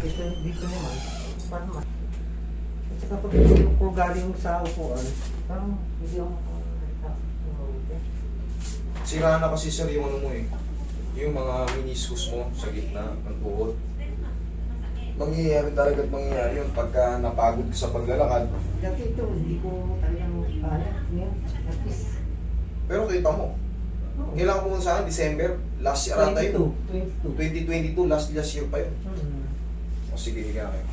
Dito, dito naman, parang ma- At saka pag ko galing sa upuan, parang hindi ako. Sira na kasi sir yung ano mo eh. Yung mga meniscus mo sa gitna ng tuhod. Mangyayari talaga at mangyayari yun pagka napagod ka sa paglalakad. Dati ito, hindi ko talagang kaya. Ngayon, at least, Pero kita mo, oh, kailan ka pumunta sa akin? December? Last year ata yun. 22, 22. 2022, last last year pa yun. Hmm. Sige, higa kayo.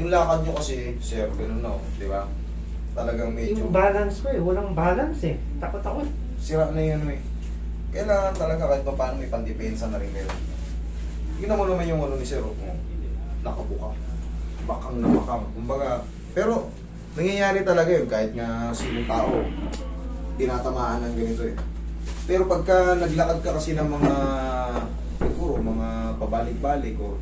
Yung lakad nyo kasi, sir, ganun na, oh, di ba? Talagang medyo Yung balance ko eh, walang balance eh. Takot ako eh. sira na yun eh. Kailangan talaga kahit pa paano may pandepensa na rin meron. Tingnan mo naman yung ano ni Sir, oh. nakabuka. Bakang na bakang. Kumbaga, pero nangyayari talaga yun kahit nga sinong tao tinatamaan ng ganito eh. Pero pagka naglakad ka kasi ng mga pabalik-balik o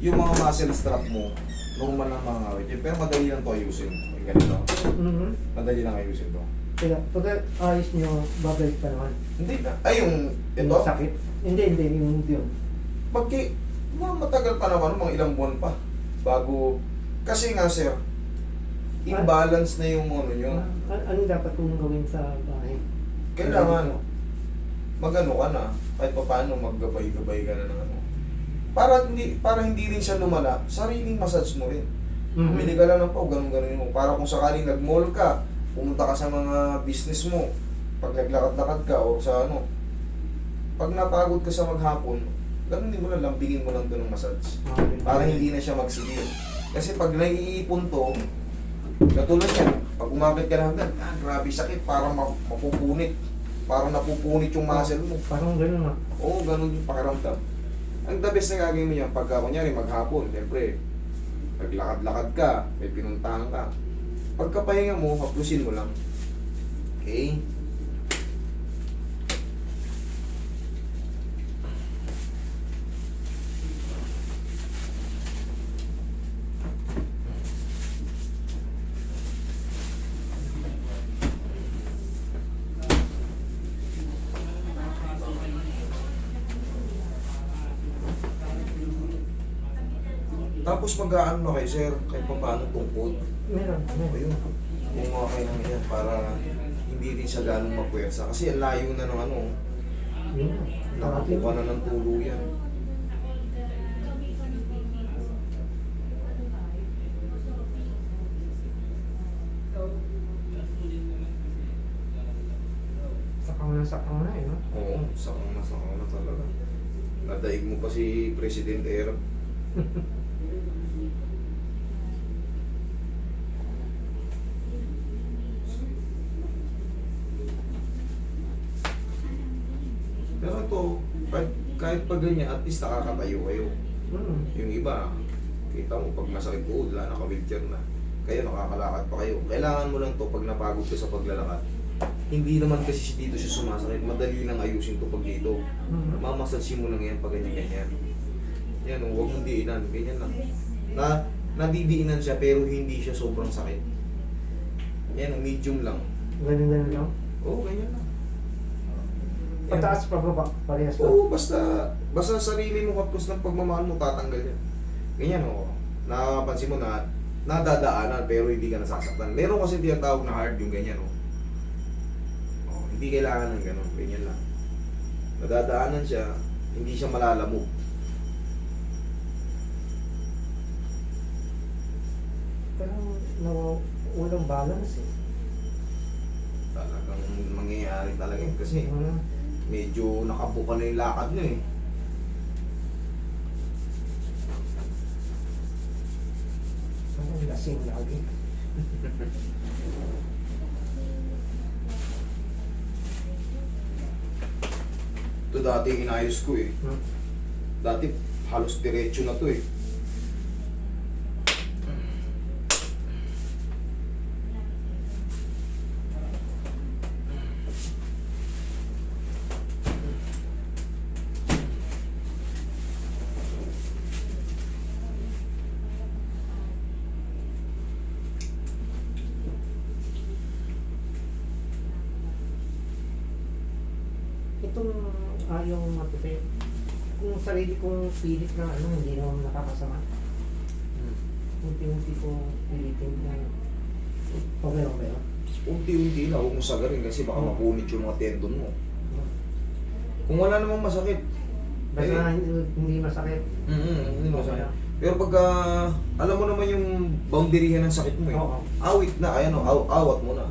yung mga muscle strap mo, normal lang mga awit yun. Pero madali lang to ayusin. Yung ganito. Mhm. Madali lang ayusin to. Kaya pag ayos nyo, babalik pa naman. Hindi na. Ay, yung ito? Yung sakit. Hindi, hindi, yung yun. Pagki, mga matagal pa naman, mga ilang buwan pa. Bago, kasi nga sir, imbalance na yung ano nyo. Ano, ano dapat kong gawin sa bahay? Kailangan, magano ka na, kahit pa paano, maggabay-gabay ka na ng ano. Para hindi, para hindi rin siya lumala, sariling massage mo rin. Mhm. Bumili ka lang ng pau, ganun-ganun mo. Para kung sakaling nag-mall ka, pumunta ka sa mga business mo, pag naglakad-lakad ka o sa ano, pag napagod ka sa maghapon, ganun din mo lang, lambingin mo lang doon ng massage. Para hindi na siya magsigil. Kasi pag naiipon to, katulad yan, pag umabit ka na hanggang, ah, grabe sakit, parang ma- mapupunit. Parang napupunit yung muscle mo. Parang gano'n ah. Oo, ganun yung pakiramdam. Ang the best na gagawin mo yan, pagka kunyari maghapon, siyempre, naglakad-lakad ka, may pinuntahan ka. Pagkapahinga mo, haplusin mo lang. Okay? Tapos mag-aano na kayo, sir, kahit pa paano tungkod. Meron, meron. Ayun, kumuha kayo ng yan para hindi rin siya ganong magpwersa. Kasi ang layo na ng ano, Yun. nakakuha na ng tuluyan. Sakang na sakang na eh, no? Oo, sakang na sakang na talaga. Nadaig mo pa si Presidente Erap. Pero ito, kahit, kahit pa ganyan, at least nakakatayo kayo. Mm. Yung iba, kita mo pag masakit uod, wala, naka-wheelchair na. Kayo, nakakalakad pa kayo. Kailangan mo lang to pag napagod ka sa paglalakad. Hindi naman kasi dito siya sumasakit. Madali lang ayusin to pag dito. Mhm. Mamassage mo lang yan pag ganyan-ganyan. Yan, huwag mong diinan. Ganyan lang. Na, nadidiinan siya pero hindi siya sobrang sakit. Yan, medium lang. Ganun lang. Oo, ganyan lang. Pataas pa baba, parehas pa. Oo, basta, basta sarili mo kapos ng pagmamahal mo, tatanggal yan. Ganyan o. Nakapansin mo na nadadaanan pero hindi ka nasasaktan. Meron kasi tinatawag na hard yung ganyan o. Oh, hindi kailangan ng ganun. Ganyan lang. Nadadaanan siya, hindi siya malalamog. Parang nawa, walang balance eh. Talagang mangyayari talaga yun kasi Mhm. Medyo nakabuka na yung lakad nyo eh. Parang lasing lagi. Ito dati inayos ko eh. Hmm. Dati halos diretso na to eh. Itong ayaw matupi. kong sarili kong pilit na ano, hindi naman nakakasama. Unti-unti kong pilitin na okay lang ba yun? Unti-unti na, huwag mong sagarin kasi baka Hmm. mapunit yung mga tendon mo. Kung wala namang masakit, Basta Eh. hindi, hindi masakit. mm hindi Okay masakit. lang. Pero pagka, alam mo naman yung boundary ng sakit mo eh. Oo. Awit na, ayan o, aw- awat mo na.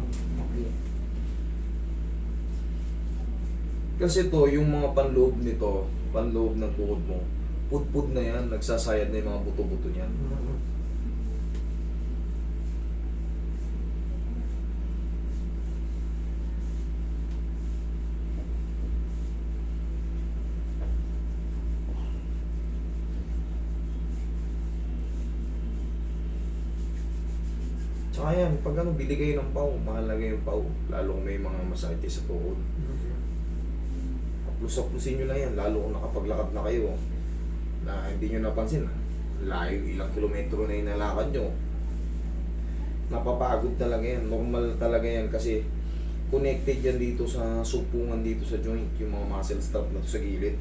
Kasi to, yung mga panloob nito, panloob ng tuhod mo, pudpud na yan, nagsasayad na yung mga buto-buto niyan. Tsaka yan, pag ano, bili kayo ng pau, mahalaga yung pau, lalo kung may mga masakit sa tuhod. Lusok-lusin nyo lang yan, lalo kung nakapaglakad na kayo, na hindi nyo napansin, layo ilang kilometro na yung nalakad nyo. Napapagod talaga yan, normal talaga yan kasi connected yan dito sa supungan dito sa joint, yung mga muscle strap na sa gilid.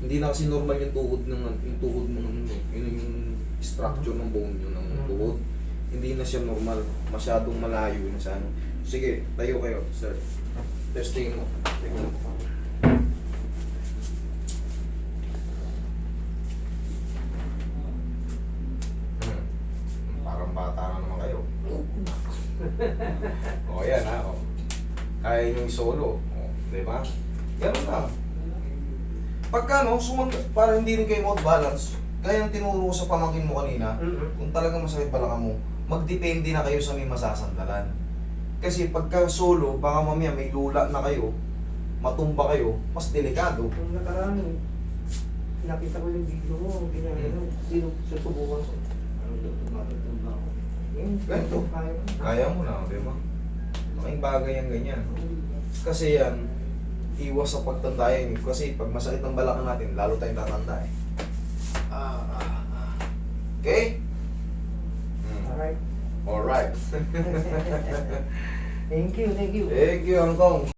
Hindi na kasi normal yung tuhod ng yung tuhod mo ng ano, yun yung structure ng bone yun ng tuhod. Hindi na siya normal, masyadong malayo na sa ano. Sige, tayo kayo, sir. Testing mo. Tingnan mo. Hmm. Parang bata na naman kayo. o yan ha. O. Kaya nyo solo. O, di ba? Ganun lang. Pagka no, sumag para hindi rin kayo out-balance, kaya ang tinuro ko sa pamangkin mo kanina, Mhm. kung talagang masakit pala ka mo, magdepende na kayo sa may masasandalan. Kasi pagka solo, baka mamaya may lula na kayo, matumba kayo, mas delikado. Kung nakaraan, nakita ko yung video mo, ginagawa, Hmm. sino susubukan ko. Ano daw, matutumba ako. Yan, Ganito. kaya ko. Kaya mo na, di ba? Malaking bagay ang ganyan. Kasi yan, iwas sa pagtanda yan. Kasi pag masakit ang balakang natin, lalo tayong tatanda eh. Ah, ah, ah. Okay? Hmm. Alright. Alright. Thank you, thank you. Thank you, Hong Kong.